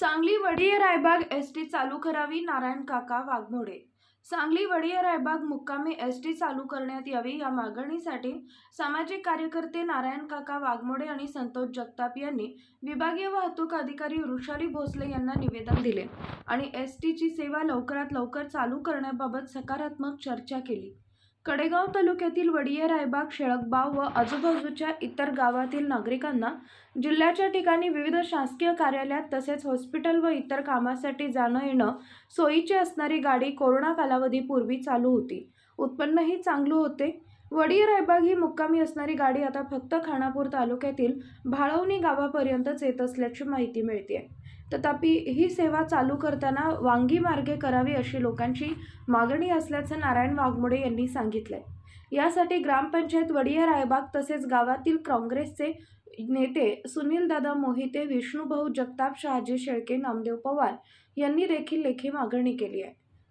सांगली वडिये Raibag S T चालू करावी नारायण काका वाघमोडे. सांगली वडिये रायबाग मुक्कामी एस टी चालू करण्यात यावी या मागणीसाठी सामाजिक कार्यकर्ते नारायण काका वाघमोडे आणि संतोष जगताप यांनी विभागीय वाहतूक अधिकारी वृषाली भोसले यांना निवेदन दिले आणि एस टीची सेवा लवकरात लवकर चालू करण्याबाबत सकारात्मक चर्चा केली. कडेगाव तालुक्यातील वडिये रायबाग शेळकबाव व आजूबाजूच्या इतर गावातील नागरिकांना जिल्ह्याच्या ठिकाणी विविध शासकीय कार्यालयात तसेच हॉस्पिटल व इतर कामासाठी जाणं येणं सोयीची असणारी गाडी कोरोना कालावधीपूर्वी चालू होती. उत्पन्नही चांगलं होते. वडी रायबाग ही मुक्कामी असणारी गाडी आता फक्त खानापूर तालुक्यातील भाळवणी गावापर्यंतच येत असल्याची माहिती मिळते तथापि ही सेवा चालू करताना वांगी मार्गे करावी अशी लोकांची मागणी असल्याचं नारायण वाघमोडे यांनी सांगितलंय. यासाठी ग्रामपंचायत वडिया रायबाग तसेच गावातील काँग्रेसचे नेते सुनीलदादा मोहिते विष्णुभाऊ जगताप शहाजी शेळके नामदेव पवार यांनी देखील लेखी मागणी केली आहे.